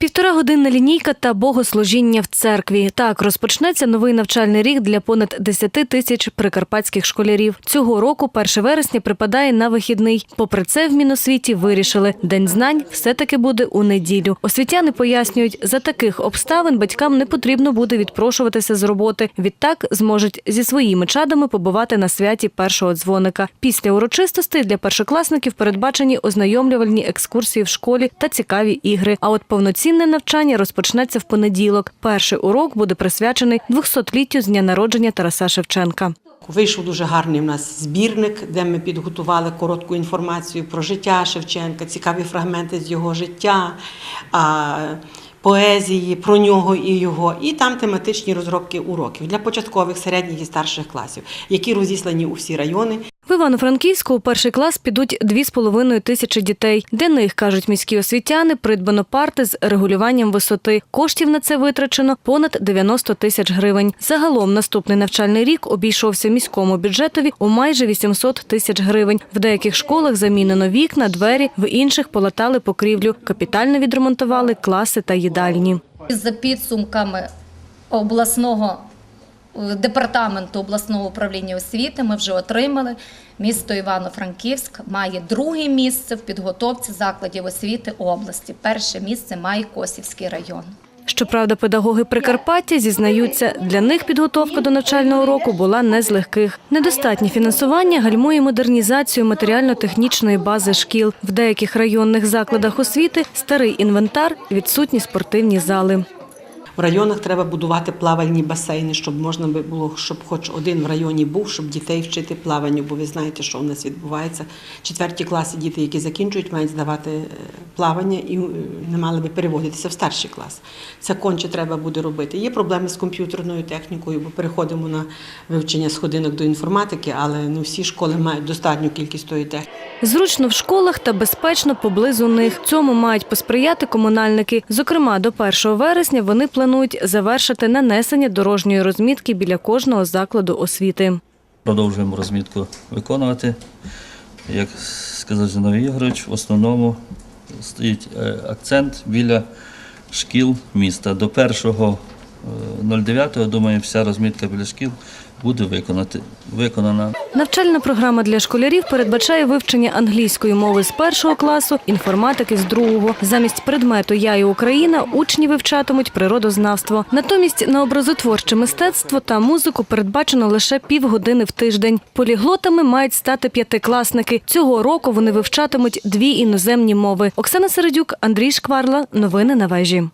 Півтора годинна лінійка та богослужіння в церкві. Так розпочнеться новий навчальний рік для понад 10 тисяч прикарпатських школярів. Цього року 1 вересня припадає на вихідний. Попри це, в Міносвіті вирішили, день знань все-таки буде у неділю. Освітяни пояснюють, за таких обставин батькам не потрібно буде відпрошуватися з роботи. Відтак зможуть зі своїми чадами побувати на святі першого дзвоника. Після урочистостей для першокласників передбачені ознайомлювальні екскурсії в школі та цікаві ігри. А от повноцінне навчання розпочнеться в понеділок. Перший урок буде присвячений 200-літтю з дня народження Тараса Шевченка. Вийшов дуже гарний у нас збірник, де ми підготували коротку інформацію про життя Шевченка, цікаві фрагменти з його життя, поезії про нього і його. І там тематичні розробки уроків для початкових, середніх і старших класів, які розіслані у всі райони. В Івано-Франківську у перший клас підуть 2,5 тисячі дітей. Для них, кажуть міські освітяни, придбано парти з регулюванням висоти. Коштів на це витрачено понад 90 тисяч гривень. Загалом наступний навчальний рік обійшовся міському бюджетові у майже 800 тисяч гривень. В деяких школах замінено вікна, двері, в інших полатали покрівлю. Капітально відремонтували класи та їдальні. За підсумками обласного департаменту обласного управління освіти ми вже отримали. Місто Івано-Франківськ має друге місце в підготовці закладів освіти області. Перше місце має Косівський район. Щоправда, педагоги Прикарпаття зізнаються, для них підготовка до навчального року була не з легких. Недостатнє фінансування гальмує модернізацію матеріально-технічної бази шкіл. В деяких районних закладах освіти старий інвентар, відсутні спортивні зали. В районах треба будувати плавальні басейни, щоб можна було, щоб хоч один в районі був, щоб дітей вчити плаванню. Бо ви знаєте, що у нас відбувається. Четверті класи діти, які закінчують, мають здавати е, плавання і е, не мали би переводитися в старший клас. Це конче треба буде робити. Є проблеми з комп'ютерною технікою, бо переходимо на вивчення сходинок до інформатики, але не всі школи мають достатню кількість тої техніки. Зручно в школах та безпечно поблизу них. Цьому мають посприяти комунальники. Зокрема, до 1 вересня вони планують завершити нанесення дорожньої розмітки біля кожного закладу освіти. Продовжуємо розмітку виконувати. Як сказав Зіновій Ігорович, в основному стоїть е, акцент біля шкіл міста. До 1.09, думаю, вся розмітка біля шкіл буде виконати, виконана. Навчальна програма для школярів передбачає вивчення англійської мови з першого класу, інформатики з другого. Замість предмету Я і Україна учні вивчатимуть природознавство. Натомість на образотворче мистецтво та музику передбачено лише півгодини в тиждень. Поліглотами мають стати п'ятикласники. Цього року вони вивчатимуть дві іноземні мови. Оксана Середюк, Андрій Шкварла. Новини на вежі.